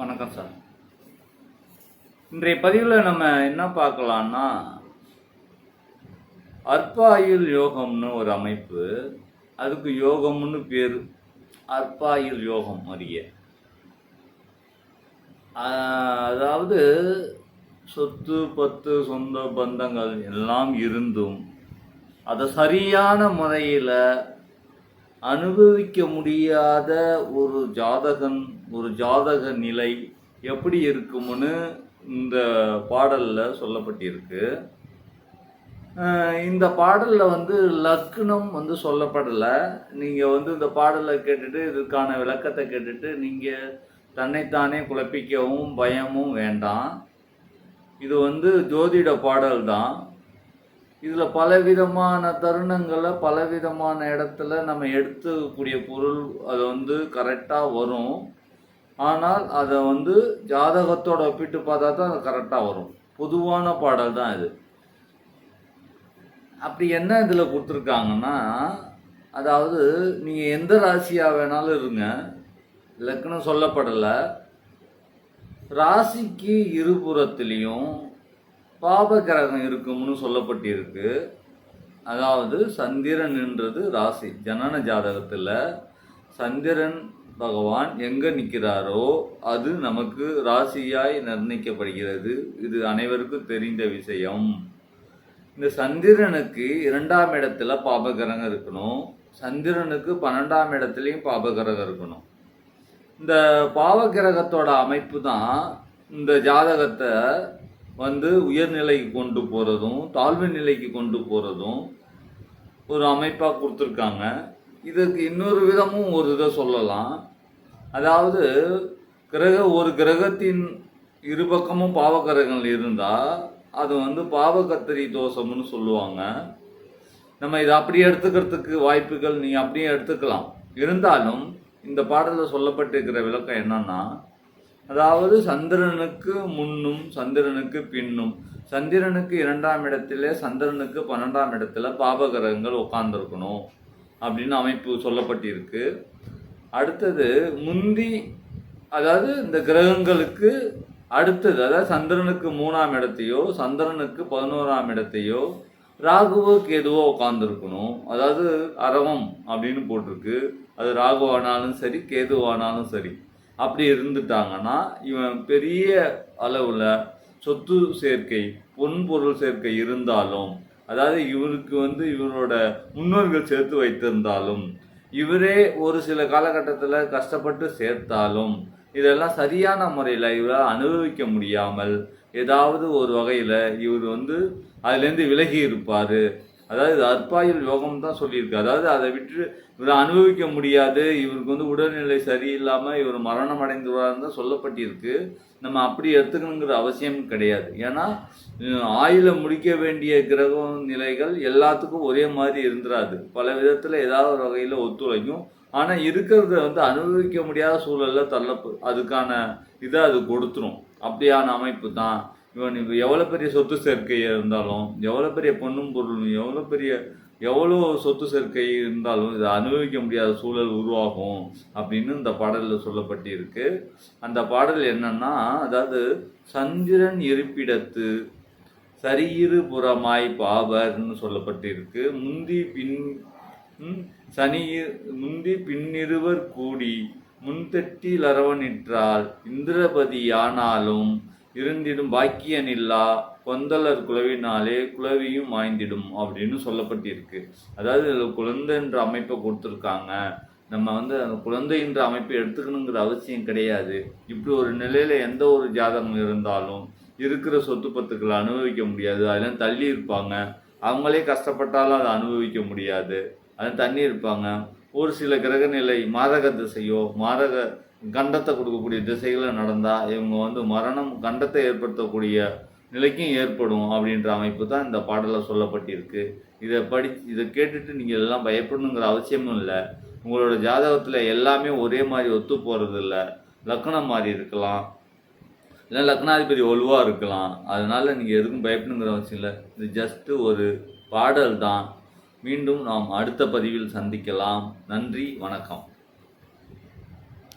வணக்கம் சார். இன்றைய பதிவில் நம்ம என்ன பார்க்கலான்னா அற்பாயுள் யோகம்னு ஒரு அமைப்பு அதுக்கு யோகம்னு பேர். அற்பாயுள் யோகம் அறிய. அதாவது சொத்து பத்து சொந்த பந்தங்கள் எல்லாம் இருந்தும் அதை சரியான முறையில் அனுபவிக்க முடியாத ஒரு ஜாதகன் ஒரு ஜாதக நிலை எப்படி இருக்கும்னு இந்த பாடலில் சொல்லப்பட்டிருக்கு. இந்த பாடலில் வந்து லக்னம் வந்து சொல்லப்படலை. நீங்கள் வந்து இந்த பாடலை கேட்டுட்டு இதுக்கான விளக்கத்தை கேட்டுட்டு நீங்கள் தன்னைத்தானே குழப்பிக்கவும் பயமும் வேண்டாம். இது வந்து ஜோதிட பாடல் தான் இதில் பலவிதமான தருணங்களை பலவிதமான இடத்துல நம்ம எடுத்துக்கூடிய பொருள் அது வந்து கரெக்டாக வரும். ஆனால் அதை வந்து ஜாதகத்தோட ஒப்பிட்டு பார்த்தா தான் அது கரெக்டாக வரும். பொதுவான பாடல் தான் இது. அப்படி என்ன இதில் கொடுத்துருக்காங்கன்னா அதாவது நீங்கள் எந்த ராசியாக வேணாலும் இருங்க. லக்னம் சொல்லப்படலை. ராசிக்கு இருபுறத்துலேயும் பாப கிரகம் இருக்கும்னு சொல்லப்பட்டிருக்கு. அதாவது சந்திரன்ன்றது ராசி ஜனன ஜாதகத்தில் சந்திரன் பகவான் எங்கே நிற்கிறாரோ அது நமக்கு ராசியாய் நிர்ணயிக்கப்படுகிறது. இது அனைவருக்கும் தெரிந்த விஷயம். இந்த சந்திரனுக்கு இரண்டாம் இடத்துல பாபகிரகம் இருக்கணும். சந்திரனுக்கு பன்னெண்டாம் இடத்துலையும் பாபகிரகம் இருக்கணும். இந்த பாவகிரகத்தோட அமைப்பு தான் இந்த ஜாதகத்தை வந்து உயர்நிலைக்கு கொண்டு போகிறதும் தாழ்வு நிலைக்கு கொண்டு போகிறதும் ஒரு அமைப்பாக கொடுத்துருக்காங்க. இதுக்கு இன்னொரு விதமும் ஒரு இதை சொல்லலாம். அதாவது கிரக ஒரு கிரகத்தின் இரு பக்கமும் இருந்தால் அது வந்து பாவகத்திரி தோஷம்னு சொல்லுவாங்க. நம்ம இதை அப்படியே எடுத்துக்கிறதுக்கு வாய்ப்புகள் நீங்கள் அப்படியே எடுத்துக்கலாம். இருந்தாலும் இந்த பாடலில் சொல்லப்பட்டிருக்கிற விளக்கம் என்னன்னா அதாவது சந்திரனுக்கு முன்னும் சந்திரனுக்கு பின்னும். சந்திரனுக்கு இரண்டாம் இடத்துல சந்திரனுக்கு பன்னெண்டாம் இடத்துல பாபகிரகங்கள் உட்கார்ந்துருக்கணும் அப்படின்னு அமைப்பு சொல்லப்பட்டிருக்கு. அடுத்தது முந்தி அதாவது இந்த கிரகங்களுக்கு அடுத்தது அதாவது சந்திரனுக்கு மூணாம் இடத்தையோ சந்திரனுக்கு பதினோராம் இடத்தையோ ராகுவோ கேதுவோ உட்காந்துருக்கணும் அதாவது அரவம் அப்படின்னு போட்டிருக்கு. அது ராகுவானாலும் சரி கேதுவானாலும் சரி. அப்படி இருந்துட்டாங்கன்னா இவன் பெரிய அளவில் சொத்து சேர்க்கை பொன் பொருள் சேர்க்கை இருந்தாலும் அதாவது இவருக்கு வந்து இவரோட முன்னோர்கள் சேர்த்து வைத்திருந்தாலும் இவரே ஒரு சில காலகட்டத்தில் கஷ்டப்பட்டு சேர்த்தாலும் இதெல்லாம் சரியான முறையில் இவரால் அனுபவிக்க முடியாமல் ஏதாவது ஒரு வகையில் இவர் வந்து அதுலேருந்து விலகி இருப்பார். அதாவது இது அற்பாயுள் யோகம் தான் சொல்லியிருக்கு. அதாவது அதை விட்டு இவரை அனுபவிக்க முடியாது இவருக்கு வந்து உடல்நிலை சரியில்லாமல் இவர் மரணம் அடைந்துருவாருன்னு தான் சொல்லப்பட்டிருக்கு. நம்ம அப்படி எடுத்துக்கணுங்கிற அவசியம் கிடையாது. ஏன்னா ஆயுளை முடிக்க வேண்டிய கிரகம் நிலைகள் எல்லாத்துக்கும் ஒரே மாதிரி இருந்துராது. பல விதத்தில் ஏதாவது ஒரு வகையில் ஒத்துழைக்கும். ஆனால் இருக்கிறத வந்து அனுபவிக்க முடியாத சூழலில் தள்ளப்பு அதுக்கான இதை அது கொடுத்துரும். அப்படியான அமைப்பு தான். இவன் இப்போ எவ்வளோ பெரிய சொத்து சேர்க்கை இருந்தாலும் எவ்வளோ பெரிய பொண்ணும் பொருளும் எவ்வளோ பெரிய எவ்வளோ சொத்து சேர்க்கை இருந்தாலும் இதை அனுபவிக்க முடியாத சூழல் உருவாகும் அப்படின்னு இந்த பாடலில் சொல்லப்பட்டிருக்கு. அந்த பாடல் என்னன்னா அதாவது சந்திரன் இருப்பிடத்து சரியிரு புறமாய் பாபர்னு சொல்லப்பட்டிருக்கு. முந்தி பின் சனி முந்தி பின்னிருவர் கூடி முன்தட்டி லரவனிற்றால் இந்திரபதி ஆனாலும் இருந்திடும் பாக்கியனில்லா கொந்தலர் குலவினாலே குலவியும் மாய்ந்திடும் அப்படின்னு சொல்லப்பட்டிருக்கு. அதாவது இதில் குழந்தைன்ற அமைப்பை கொடுத்துருக்காங்க. நம்ம வந்து அந்த குழந்தைன்ற அமைப்பை எடுத்துக்கணுங்கிற அவசியம் கிடையாது. இப்படி ஒரு நிலையில் எந்த ஒரு ஜாதகம் இருந்தாலும் இருக்கிற சொத்து பத்துக்களை அனுபவிக்க முடியாது. அதெல்லாம் தள்ளி இருப்பாங்க. அவங்களே கஷ்டப்பட்டாலும் அதை அனுபவிக்க முடியாது. அது தண்ணி இருப்பாங்க. ஒரு சில கிரக நிலை மாதக திசையோ மாதக கண்டத்தை கொடுக்கக்கூடிய திசைகளில் நடந்தால் இவங்க வந்து மரணம் கண்டத்தை ஏற்படுத்தக்கூடிய நிலைக்கும் ஏற்படும் அப்படின்ற அமைப்பு தான் இந்த பாடலில் சொல்லப்பட்டிருக்கு. இதை படி இதை கேட்டுட்டு நீங்கள் எல்லாம் பயப்படணுங்கிற அவசியமும் இல்லை. உங்களோட ஜாதகத்தில் எல்லாமே ஒரே மாதிரி ஒத்து போகிறது இல்லை லக்னம் மாதிரி இருக்கலாம். இல்லை லக்னாதிபதி ஒழுவாக இருக்கலாம். அதனால் நீங்கள் எதுக்கும் பயப்படணுங்கிற அவசியம் இல்லை. இது ஜஸ்ட்டு ஒரு பாடல் தான். மீண்டும் நாம் அடுத்த பதிவில் சந்திக்கலாம். நன்றி வணக்கம்.